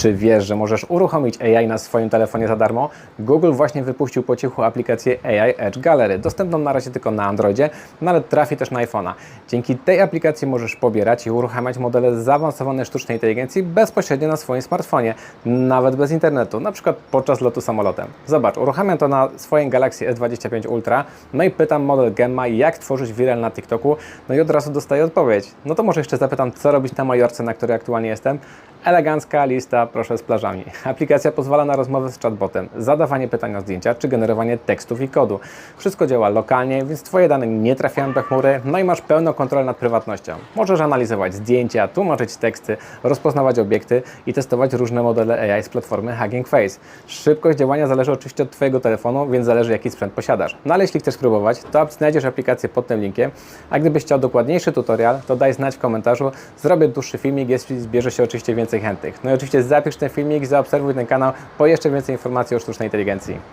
Czy wiesz, że możesz uruchomić AI na swoim telefonie za darmo? Google właśnie wypuścił po cichu aplikację AI Edge Gallery, dostępną na razie tylko na Androidzie, no ale trafi też na iPhone'a. Dzięki tej aplikacji możesz pobierać i uruchamiać modele zaawansowane sztucznej inteligencji bezpośrednio na swoim smartfonie, nawet bez internetu, na przykład podczas lotu samolotem. Zobacz, uruchamiam to na swoim Galaxy S25 Ultra, no i pytam model Gemma, jak tworzyć viral na TikToku, no i od razu dostaję odpowiedź. No to może jeszcze zapytam, co robić na Majorce, na której aktualnie jestem. Elegancka lista, proszę z plażami. Aplikacja pozwala na rozmowę z chatbotem, zadawanie pytań o zdjęcia czy generowanie tekstów i kodu. Wszystko działa lokalnie, więc Twoje dane nie trafiają do chmury, no i masz pełną kontrolę nad prywatnością. Możesz analizować zdjęcia, tłumaczyć teksty, rozpoznawać obiekty i testować różne modele AI z platformy Hugging Face. Szybkość działania zależy oczywiście od Twojego telefonu, więc zależy jaki sprzęt posiadasz. No ale jeśli chcesz spróbować, to znajdziesz aplikację pod tym linkiem, a gdybyś chciał dokładniejszy tutorial, to daj znać w komentarzu, zrobię dłuższy filmik, jeśli zbierze się oczywiście więcej chętnych. No i oczywiście zapisz ten filmik, zaobserwuj ten kanał po jeszcze więcej informacji o sztucznej inteligencji.